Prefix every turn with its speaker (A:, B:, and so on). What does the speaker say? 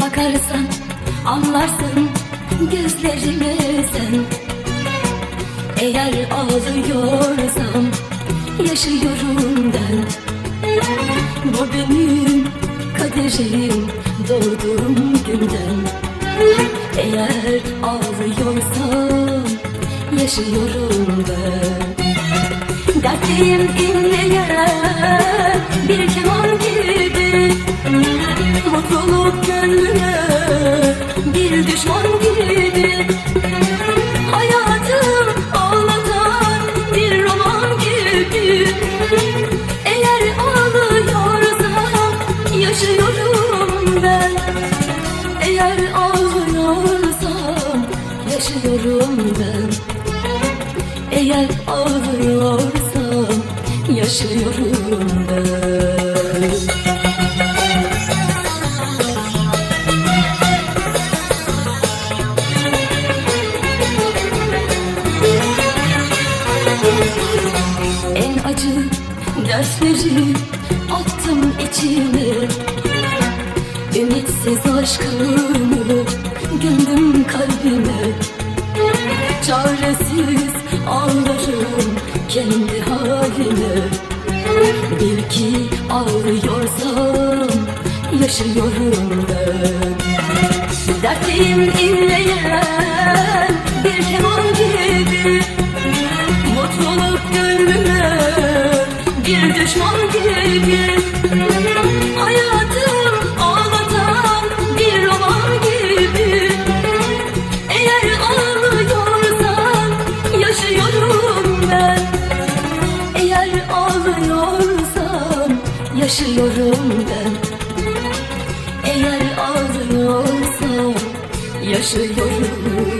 A: Bakarsan anlarsın gözlerime sen. Eğer ağlıyorsam yaşıyorum ben. Bu benim kaderim doğduğum günden. Eğer ağlıyorsam yaşıyorum ben. Dertliyim dinleyen bir keman yaşıyorum ben. Eğer ağlıyorsam yaşıyorum ben. Eğer ağlıyorsam yaşıyorum ben. En acı dersleri attım içime Ümitsiz aşkımı gömdüm kalbime. Çaresiz ağlarım kendi halime. Bil ki ağlıyorsam yaşıyorum ben. Dertliyim inleyen bir keman gibi. Mutluluk gönlüme bir düşman gibi yaşıyorum ben. Eğer ağlıyorsan yaşıyorum